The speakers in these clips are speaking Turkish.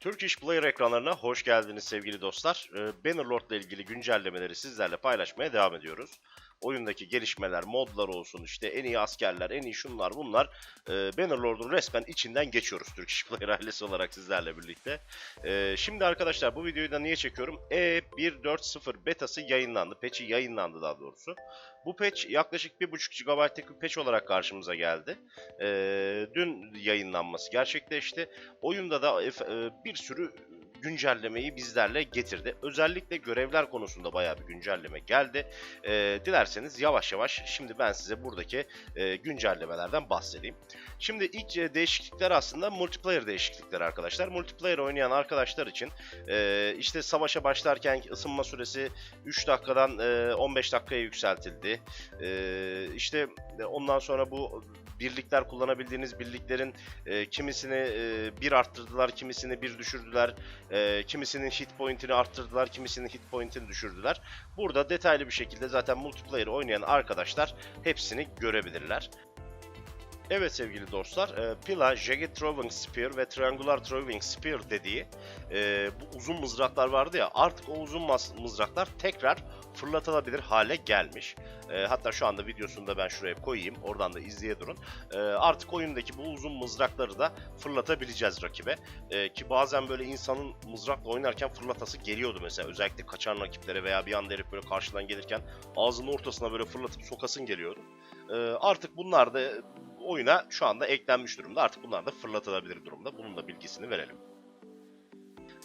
Turkish Player ekranlarına hoş geldiniz sevgili dostlar. Ee, Bannerlord ile ilgili güncellemeleri sizlerle paylaşmaya devam ediyoruz. Oyundaki gelişmeler, modlar olsun, işte en iyi askerler, en iyi şunlar bunlar. Ee, Bannerlord'un resmen içinden geçiyoruz Turkish Player ailesi olarak sizlerle birlikte. Ee, şimdi arkadaşlar bu videoyu da niye çekiyorum? E1.4.0 betası yayınlandı, patch'i yayınlandı daha doğrusu. Bu patch yaklaşık 1.5 GB'lık bir patch olarak karşımıza geldi. Ee, dün yayınlanması gerçekleşti. Oyunda da e, bir sürü güncellemeyi bizlerle getirdi. Özellikle görevler konusunda bayağı bir güncelleme geldi. Ee, dilerseniz yavaş yavaş şimdi ben size buradaki e, güncellemelerden bahsedeyim. Şimdi ilk e, değişiklikler aslında multiplayer değişiklikleri arkadaşlar. Multiplayer oynayan arkadaşlar için e, işte savaşa başlarken ısınma süresi 3 dakikadan e, 15 dakikaya yükseltildi. E, işte e, ondan sonra bu birlikler kullanabildiğiniz birliklerin e, kimisini e, bir arttırdılar, kimisini bir düşürdüler, e, kimisinin hit point'ini arttırdılar, kimisinin hit point'ini düşürdüler. Burada detaylı bir şekilde zaten multiplayer oynayan arkadaşlar hepsini görebilirler. Evet sevgili dostlar, e, Pila, Jagged Throwing Spear ve Triangular Throwing Spear dediği e, bu uzun mızraklar vardı ya artık o uzun mızraklar tekrar fırlatılabilir hale gelmiş. E, hatta şu anda videosunu da ben şuraya koyayım, oradan da izleye durun. E, artık oyundaki bu uzun mızrakları da fırlatabileceğiz rakibe. E, ki bazen böyle insanın mızrakla oynarken fırlatası geliyordu mesela. Özellikle kaçan rakiplere veya bir anda herif böyle karşıdan gelirken ağzının ortasına böyle fırlatıp sokasın geliyordu. E, artık bunlar da oyuna şu anda eklenmiş durumda. Artık bunlar da fırlatılabilir durumda. Bunun da bilgisini verelim.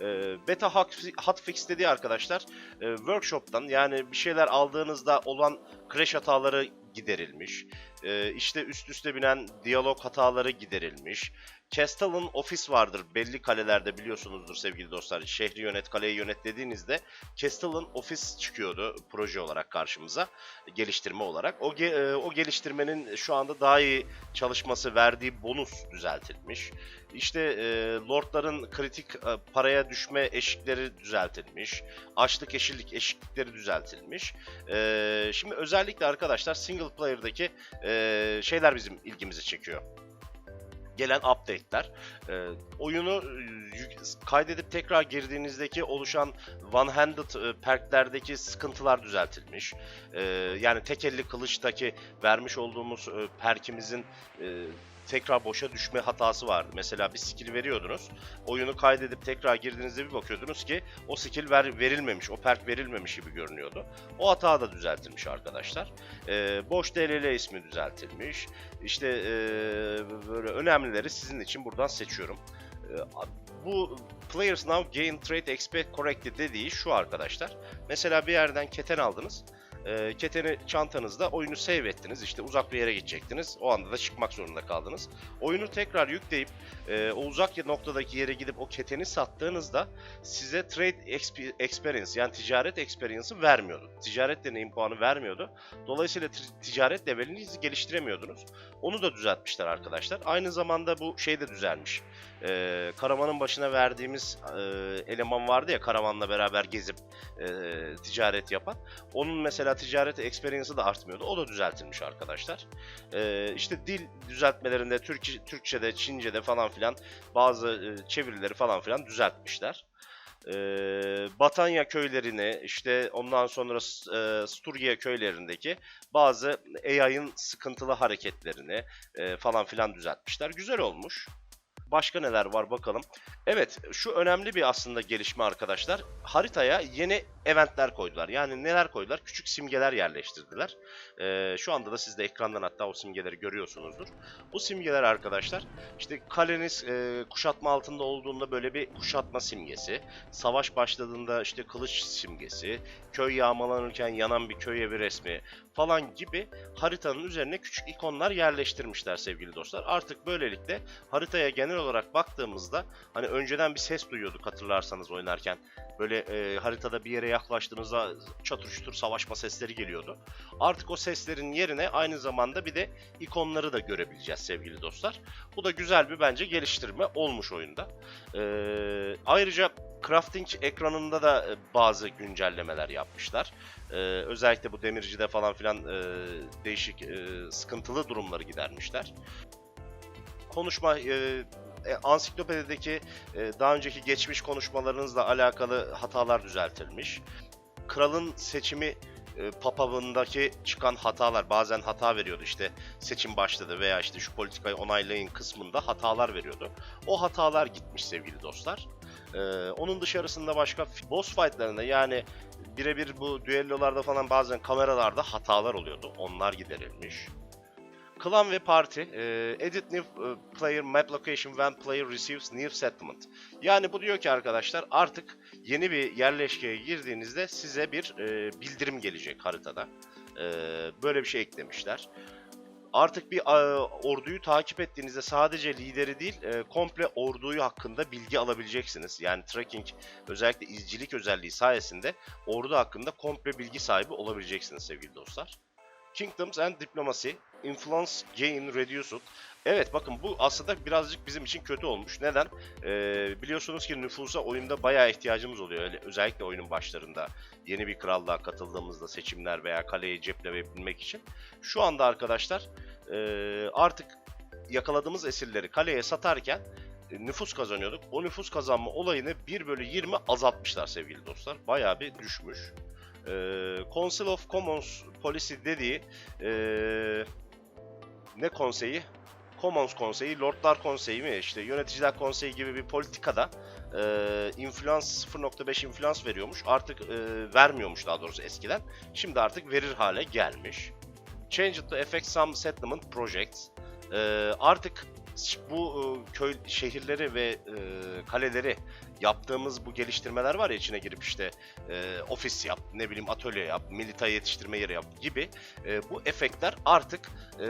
Ee, beta hot- hotfix dediği arkadaşlar e, workshop'tan yani bir şeyler aldığınızda olan crash hataları giderilmiş. Ee, işte üst üste binen diyalog hataları giderilmiş. Castle'ın ofis vardır belli kalelerde biliyorsunuzdur sevgili dostlar. Şehri yönet, kaleyi yönet dediğinizde Castle'ın ofis çıkıyordu proje olarak karşımıza, geliştirme olarak. O ge- e, o geliştirmenin şu anda daha iyi çalışması verdiği bonus düzeltilmiş. İşte e, lordların kritik e, paraya düşme eşikleri düzeltilmiş. Açlık eşitlik eşiklikleri düzeltilmiş. E, şimdi özellikle arkadaşlar single player'daki e, şeyler bizim ilgimizi çekiyor gelen update'ler. E, oyunu e, yük- kaydedip tekrar girdiğinizdeki oluşan one-handed e, perklerdeki sıkıntılar düzeltilmiş. E, yani tek elli kılıçtaki vermiş olduğumuz e, perkimizin e, tekrar boşa düşme hatası vardı. Mesela bir skill veriyordunuz. Oyunu kaydedip tekrar girdiğinizde bir bakıyordunuz ki o skill ver, verilmemiş, o perk verilmemiş gibi görünüyordu. O hata da düzeltilmiş arkadaşlar. E, boş DLL ismi düzeltilmiş. İşte e, böyle önemlileri sizin için buradan seçiyorum. E, bu Players Now Gain Trade Expect Correctly dediği şu arkadaşlar. Mesela bir yerden keten aldınız. E, keteni çantanızda oyunu save ettiniz. İşte uzak bir yere gidecektiniz. O anda da çıkmak zorunda kaldınız. Oyunu tekrar yükleyip e, o uzak noktadaki yere gidip o keteni sattığınızda size trade exp- experience yani ticaret experience'ı vermiyordu. Ticaret deneyim puanı vermiyordu. Dolayısıyla ti- ticaret levelinizi geliştiremiyordunuz. Onu da düzeltmişler arkadaşlar. Aynı zamanda bu şey de düzelmiş. Ee, karavanın başına verdiğimiz e, eleman vardı ya karavanla beraber gezip e, ticaret yapan. Onun mesela ticaret experience'ı da artmıyordu. O da düzeltilmiş arkadaşlar. Ee, işte dil düzeltmelerinde Türkçe, Türkçe'de, Çince'de falan filan bazı e, çevirileri falan filan düzeltmişler. Ee, Batanya köylerini işte ondan sonra e, Sturgia köylerindeki bazı AI'ın sıkıntılı hareketlerini e, falan filan düzeltmişler. Güzel olmuş. Başka neler var bakalım. Evet şu önemli bir aslında gelişme arkadaşlar. Haritaya yeni eventler koydular. Yani neler koydular? Küçük simgeler yerleştirdiler. Ee, şu anda da siz de ekrandan hatta o simgeleri görüyorsunuzdur. Bu simgeler arkadaşlar işte kaleniz e, kuşatma altında olduğunda böyle bir kuşatma simgesi. Savaş başladığında işte kılıç simgesi. Köy yağmalanırken yanan bir köy evi resmi falan gibi haritanın üzerine küçük ikonlar yerleştirmişler sevgili dostlar. Artık böylelikle haritaya genel olarak baktığımızda hani önceden bir ses duyuyorduk hatırlarsanız oynarken. Böyle e, haritada bir yere yaklaştığınızda çatır çutur savaşma sesleri geliyordu. Artık o seslerin yerine aynı zamanda bir de ikonları da görebileceğiz sevgili dostlar. Bu da güzel bir bence geliştirme olmuş oyunda. E, ayrıca crafting ekranında da e, bazı güncellemeler yapmışlar. E, özellikle bu demircide falan filan e, değişik e, sıkıntılı durumları gidermişler. Konuşma e, e, ansiklopedideki e, daha önceki geçmiş konuşmalarınızla alakalı hatalar düzeltilmiş. Kralın seçimi e, papabındaki çıkan hatalar bazen hata veriyordu işte seçim başladı veya işte şu politikayı onaylayın kısmında hatalar veriyordu. O hatalar gitmiş sevgili dostlar. Ee, onun dışarısında başka boss fightlarında yani birebir bu düellolarda falan bazen kameralarda hatalar oluyordu. Onlar giderilmiş. Klan ve parti, e, edit new e, player map location when player receives new settlement. Yani bu diyor ki arkadaşlar artık yeni bir yerleşkeye girdiğinizde size bir e, bildirim gelecek haritada. E, böyle bir şey eklemişler. Artık bir e, orduyu takip ettiğinizde sadece lideri değil, e, komple orduyu hakkında bilgi alabileceksiniz. Yani tracking, özellikle izcilik özelliği sayesinde ordu hakkında komple bilgi sahibi olabileceksiniz sevgili dostlar. Kingdoms and Diplomacy, Influence Gain Reduced. Evet bakın bu aslında birazcık bizim için kötü olmuş. Neden? Ee, biliyorsunuz ki nüfusa oyunda bayağı ihtiyacımız oluyor. Öyle, özellikle oyunun başlarında yeni bir krallığa katıldığımızda seçimler veya kaleyi cepleyebilmek için. Şu anda arkadaşlar ee, artık yakaladığımız esirleri kaleye satarken e, nüfus kazanıyorduk. O nüfus kazanma olayını 1 bölü 20 azaltmışlar sevgili dostlar. Bayağı bir düşmüş. Ee, Council of Commons Policy dediği ee, ne konseyi? Commons Konseyi, Lordlar Konseyi mi? İşte Yöneticiler Konseyi gibi bir politikada e, influence 0.5 influence veriyormuş. Artık e, vermiyormuş daha doğrusu eskiden. Şimdi artık verir hale gelmiş. Change to affect some settlement projects. E, artık bu e, köy şehirleri ve e, kaleleri yaptığımız bu geliştirmeler var ya içine girip işte e, ofis yap, ne bileyim atölye yap, milita yetiştirme yeri yap gibi e, bu efektler artık e,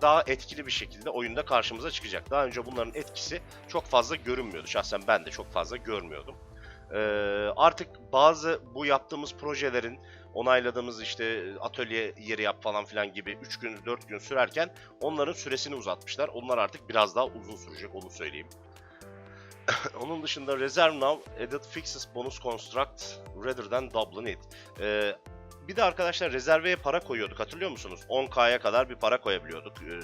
daha etkili bir şekilde oyunda karşımıza çıkacak. Daha önce bunların etkisi çok fazla görünmüyordu. Şahsen ben de çok fazla görmüyordum. E, artık bazı bu yaptığımız projelerin onayladığımız işte atölye yeri yap falan filan gibi 3 gün 4 gün sürerken onların süresini uzatmışlar. Onlar artık biraz daha uzun sürecek onu söyleyeyim. Onun dışında Reserve Now Edit Fixes Bonus Construct Rather than Doubling It. Ee, bir de arkadaşlar rezerveye para koyuyorduk hatırlıyor musunuz? 10k'ya kadar bir para koyabiliyorduk e,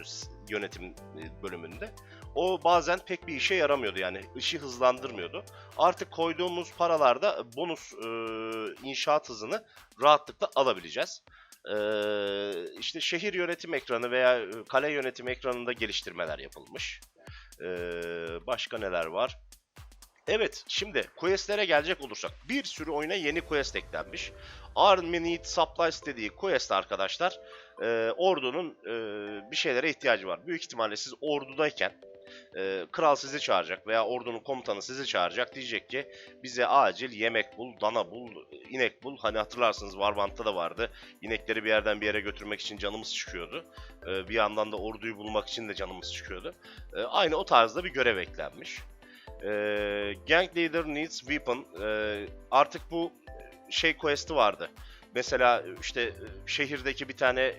yönetim e, bölümünde. O bazen pek bir işe yaramıyordu yani işi hızlandırmıyordu. Artık koyduğumuz paralarda bonus e, inşaat hızını rahatlıkla alabileceğiz. Ee, işte şehir yönetim ekranı veya kale yönetim ekranında geliştirmeler yapılmış. Ee, başka neler var? Evet, şimdi questlere gelecek olursak bir sürü oyuna yeni quest eklenmiş. Army Need Supplies dediği quest arkadaşlar, e, ordunun e, bir şeylere ihtiyacı var. Büyük ihtimalle siz ordudayken e, kral sizi çağıracak veya ordunun komutanı sizi çağıracak. Diyecek ki bize acil yemek bul, dana bul, inek bul. Hani hatırlarsınız Warband'da da vardı. İnekleri bir yerden bir yere götürmek için canımız çıkıyordu. E, bir yandan da orduyu bulmak için de canımız çıkıyordu. E, aynı o tarzda bir görev eklenmiş. E, Gang Leader Needs Weapon. E, artık bu şey quest'i vardı. Mesela işte şehirdeki bir tane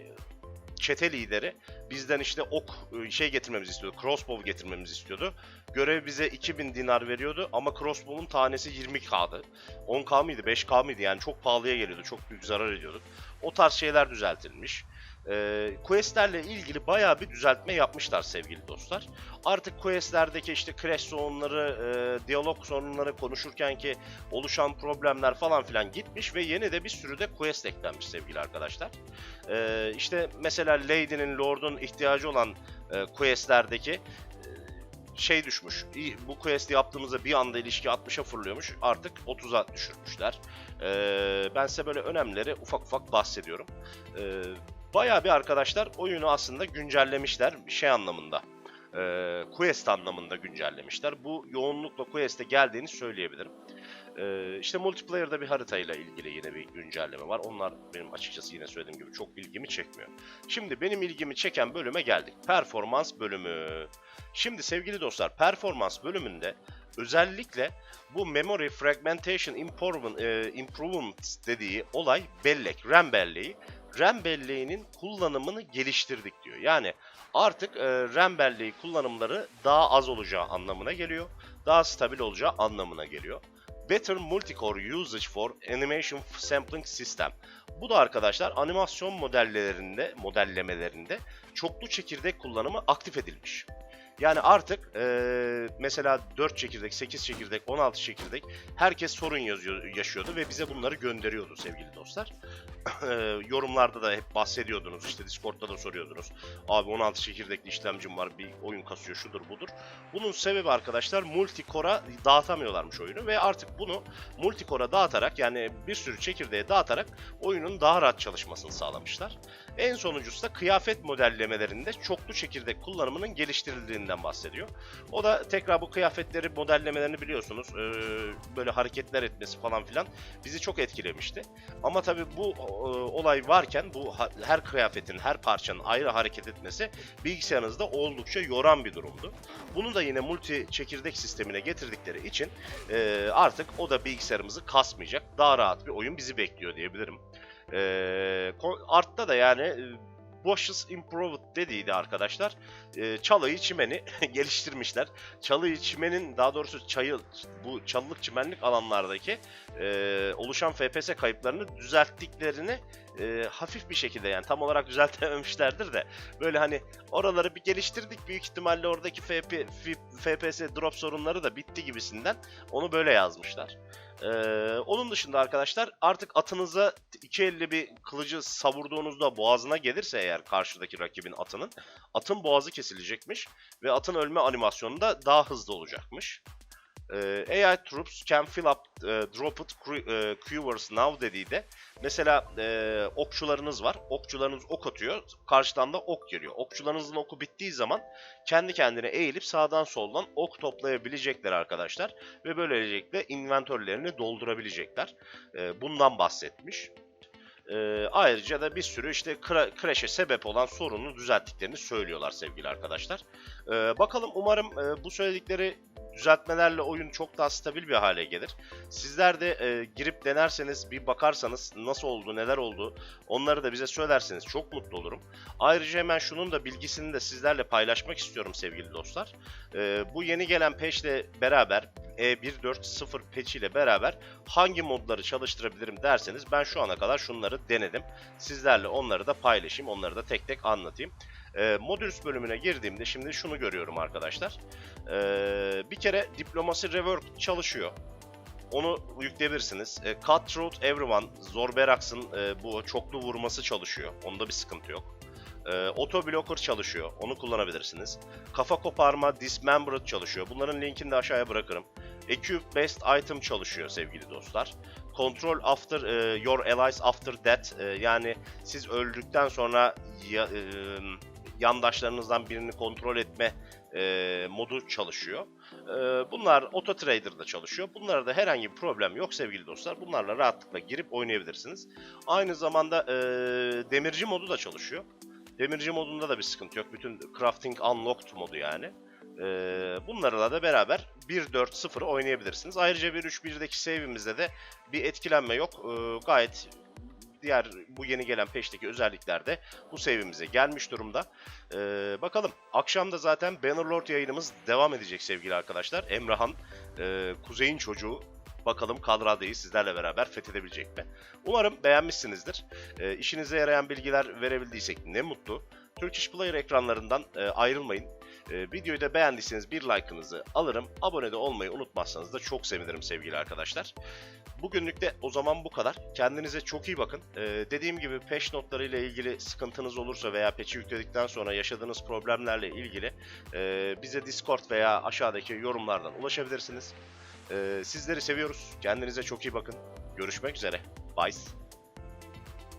çete lideri bizden işte ok şey getirmemizi istiyordu. Crossbow getirmemizi istiyordu. Görev bize 2000 dinar veriyordu ama crossbow'un tanesi 20k'dı. 10k mıydı 5k mıydı yani çok pahalıya geliyordu. Çok büyük zarar ediyorduk. O tarz şeyler düzeltilmiş. Ee, questlerle ilgili bayağı bir düzeltme yapmışlar sevgili dostlar. Artık questlerdeki işte crash sorunları, e, diyalog sorunları konuşurken ki oluşan problemler falan filan gitmiş ve yeni de bir sürü de quest eklenmiş sevgili arkadaşlar. Ee, işte mesela Lady'nin, Lord'un ihtiyacı olan e, questlerdeki e, şey düşmüş. Bu quest'i yaptığımızda bir anda ilişki 60'a fırlıyormuş. Artık 30'a düşürmüşler. Ee, ben size böyle önemleri ufak ufak bahsediyorum. Ee, bayağı bir arkadaşlar oyunu aslında güncellemişler şey anlamında. Ee, quest anlamında güncellemişler. Bu yoğunlukla quest'e geldiğini söyleyebilirim. Ee, işte multiplayer'da bir haritayla ilgili yine bir güncelleme var. Onlar benim açıkçası yine söylediğim gibi çok ilgimi çekmiyor. Şimdi benim ilgimi çeken bölüme geldik. Performans bölümü. Şimdi sevgili dostlar performans bölümünde özellikle bu Memory Fragmentation Improvement, e, Improvement dediği olay bellek, RAM belleği. RAM belleğinin kullanımını geliştirdik diyor. Yani artık e, RAM belleği kullanımları daha az olacağı anlamına geliyor. Daha stabil olacağı anlamına geliyor. Better Multicore Usage for Animation Sampling System. Bu da arkadaşlar animasyon modellerinde, modellemelerinde çoklu çekirdek kullanımı aktif edilmiş. Yani artık eee, mesela 4 çekirdek, 8 çekirdek, 16 çekirdek herkes sorun yazıyor, yaşıyordu ve bize bunları gönderiyordu sevgili dostlar. Eee, yorumlarda da hep bahsediyordunuz işte Discord'da da soruyordunuz. Abi 16 çekirdekli işlemcim var bir oyun kasıyor şudur budur. Bunun sebebi arkadaşlar multicore'a dağıtamıyorlarmış oyunu ve artık bunu multicore'a dağıtarak yani bir sürü çekirdeğe dağıtarak oyunun daha rahat çalışmasını sağlamışlar. En sonuncusu da kıyafet modellemelerinde çoklu çekirdek kullanımının geliştirildiğinden bahsediyor. O da tekrar bu kıyafetleri modellemelerini biliyorsunuz ee, böyle hareketler etmesi falan filan bizi çok etkilemişti. Ama tabii bu e, olay varken bu her kıyafetin her parçanın ayrı hareket etmesi bilgisayarınızda oldukça yoran bir durumdu. Bunu da yine multi çekirdek sistemine getirdikleri için e, artık o da bilgisayarımızı kasmayacak. Daha rahat bir oyun bizi bekliyor diyebilirim. E, Art'ta da yani Bushes Improved dediydi arkadaşlar. E, çalıyı çimeni geliştirmişler. Çalıyı çimenin daha doğrusu çayı bu çalılık çimenlik alanlardaki e, oluşan FPS kayıplarını düzelttiklerini e, hafif bir şekilde yani tam olarak düzeltememişlerdir de böyle hani oraları bir geliştirdik büyük ihtimalle oradaki FP, FPS drop sorunları da bitti gibisinden onu böyle yazmışlar. Ee, onun dışında arkadaşlar artık atınıza iki elle bir kılıcı savurduğunuzda boğazına gelirse eğer karşıdaki rakibin atının atın boğazı kesilecekmiş ve atın ölme animasyonu da daha hızlı olacakmış. Ee, AI troops can fill up e, dropped e, quivers now dediği de mesela e, okçularınız var. Okçularınız ok atıyor. Karşıdan da ok geliyor. Okçularınızın oku bittiği zaman kendi kendine eğilip sağdan soldan ok toplayabilecekler arkadaşlar. Ve böylelikle inventörlerini doldurabilecekler. E, bundan bahsetmiş. E, ayrıca da bir sürü işte crash'e sebep olan sorunu düzelttiklerini söylüyorlar sevgili arkadaşlar. E, bakalım umarım e, bu söyledikleri düzeltmelerle oyun çok daha stabil bir hale gelir. Sizler de e, girip denerseniz bir bakarsanız nasıl oldu neler oldu onları da bize söylerseniz çok mutlu olurum. Ayrıca hemen şunun da bilgisini de sizlerle paylaşmak istiyorum sevgili dostlar. E, bu yeni gelen patchle beraber E1.4.0 patch ile beraber hangi modları çalıştırabilirim derseniz ben şu ana kadar şunları denedim. Sizlerle onları da paylaşayım onları da tek tek anlatayım. E, Modülüs bölümüne girdiğimde şimdi şunu görüyorum arkadaşlar. E, bir kere diplomasi rework çalışıyor. Onu yükleyebilirsiniz. E, Cutthroat Everyone, Zorberax'ın e, bu çoklu vurması çalışıyor. Onda bir sıkıntı yok. E, Auto Blocker çalışıyor. Onu kullanabilirsiniz. Kafa koparma, Dismembered çalışıyor. Bunların linkini de aşağıya bırakırım. Equip Best Item çalışıyor sevgili dostlar. Control after e, your allies after death. E, yani siz öldükten sonra ya, e, yandaşlarınızdan birini kontrol etme e, modu çalışıyor. E, bunlar Auto Trader'da çalışıyor. Bunlara da herhangi bir problem yok sevgili dostlar. Bunlarla rahatlıkla girip oynayabilirsiniz. Aynı zamanda e, demirci modu da çalışıyor. Demirci modunda da bir sıkıntı yok. Bütün Crafting Unlocked modu yani. E, bunlarla da beraber 1.4.0'ı oynayabilirsiniz. Ayrıca 1.3.1'deki save'imizde de bir etkilenme yok. E, gayet diğer bu yeni gelen peşteki özellikler de bu save'imize gelmiş durumda. Ee, bakalım. Akşam da zaten Bannerlord yayınımız devam edecek sevgili arkadaşlar. Emrahan, e, Kuzey'in çocuğu. Bakalım Kadrade'yi sizlerle beraber fethedebilecek mi? Umarım beğenmişsinizdir. E, işinize yarayan bilgiler verebildiysek ne mutlu. Turkish Player ekranlarından e, ayrılmayın. E, videoyu da beğendiyseniz bir like'ınızı alırım. Abone de olmayı unutmazsanız da çok sevinirim sevgili arkadaşlar. Bugünlük de o zaman bu kadar. Kendinize çok iyi bakın. Ee, dediğim gibi patch notları ile ilgili sıkıntınız olursa veya patch'i yükledikten sonra yaşadığınız problemlerle ilgili e, bize Discord veya aşağıdaki yorumlardan ulaşabilirsiniz. Ee, sizleri seviyoruz. Kendinize çok iyi bakın. Görüşmek üzere. Bye.